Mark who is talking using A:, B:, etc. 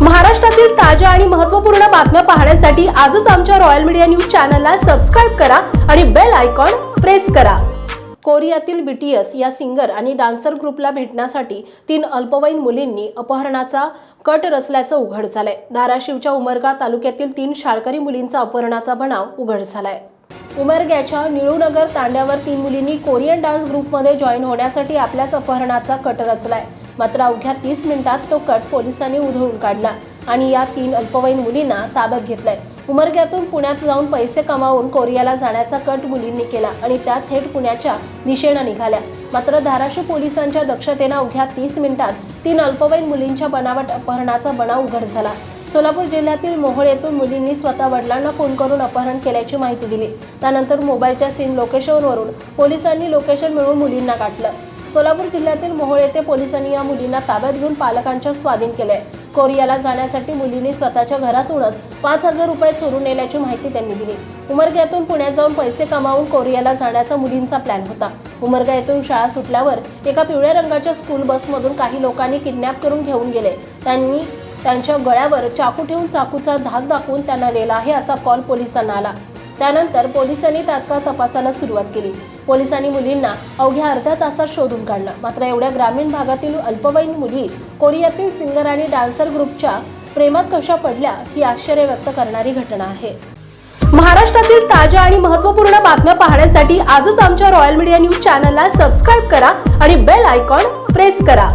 A: महाराष्ट्रातील ताज्या आणि महत्त्वपूर्ण बातम्या पाहण्यासाठी आजच आमच्या रॉयल मीडिया न्यूज चॅनलला सबस्क्राईब करा आणि बेल आयकॉन प्रेस करा. कोरियातील बीटीएस या सिंगर आणि डान्सर ग्रुपला भेटण्यासाठी तीन अल्पवयीन मुलींनी अपहरणाचा कट रचल्याचं उघड झालंय. धाराशिवच्या उमरगा तालुक्यातील तीन शाळकरी मुलींचा अपहरणाचा बनाव उघड झालाय. उमरग्याच्या निळूनगर तांड्यावर तीन मुलींनी कोरियन डान्स ग्रुपमध्ये जॉईन होण्यासाठी आपल्याच अपहरणाचा कट रचलाय. मात्र अवघ्या तीस मिनिटात तो कट पोलिसांनी उधळून काढला आणि या तीन अल्पवयीन मुलींना ताब्यात घेतलंय. उमरग्यातून पुण्यात जाऊन पैसे कमावून कोरियाला जाण्याचा कट मुलींनी केला आणि त्या थेट पुण्याच्या दिशेनं निघाल्या. मात्र धाराशिव पोलिसांच्या दक्षतेनं अवघ्या तीस मिनिटात तीन अल्पवयीन मुलींच्या बनावट अपहरणाचा बनाव उघड झाला. सोलापूर जिल्ह्यातील मोहोळ येथून मुलींनी स्वतः वडिलांना फोन करून अपहरण केल्याची माहिती दिली. त्यानंतर मोबाईलच्या सिम लोकेशनवरून पोलिसांनी लोकेशन मिळवून मुलींना गाठलं. सोलापूर जिल्ह्यातील मोहोळ येथे पोलिसांनी या मुलींना ताब्यात घेऊन पालकांच्या स्वाधीन केले कोरियाला जाण्यासाठी मुलींनी स्वतःच्या घरातूनच पाच हजार रुपये चोरून नेल्याची माहिती त्यांनी दिली. उमरग्यातून पुण्यात जाऊन पैसे कमावून कोरियाला जाण्याचा मुलींचा प्लॅन होता. उमरगा येथून शाळा सुटल्यावर एका पिवळ्या रंगाच्या स्कूल बसमधून काही लोकांनी किडनॅप करून घेऊन गेले. त्यांनी त्यांच्या गळ्यावर चाकू ठेवून चाकूचा धाक दाखवून त्यांना नेला आहे असा कॉल पोलिसांना आला. त्यानंतर पोलिसांनी तात्काळ तपासाला सुरुवात केली. पोलिसांनी मुलींना अवघ्या अर्ध्या तासात शोधून काढलं. मात्र एवढ्या ग्रामीण भागातील अल्पवयीन मुली कोरियातील सिंगर आणि डान्सर ग्रुपच्या प्रेमात कशा पडल्या ही आश्चर्य व्यक्त करणारी घटना आहे. महाराष्ट्रातील ताज्या आणि महत्त्वपूर्ण बातम्या पाहण्यासाठी आजच आमच्या रॉयल मीडिया न्यूज चॅनलला सबस्क्राईब करा आणि बेल आयकॉन प्रेस करा.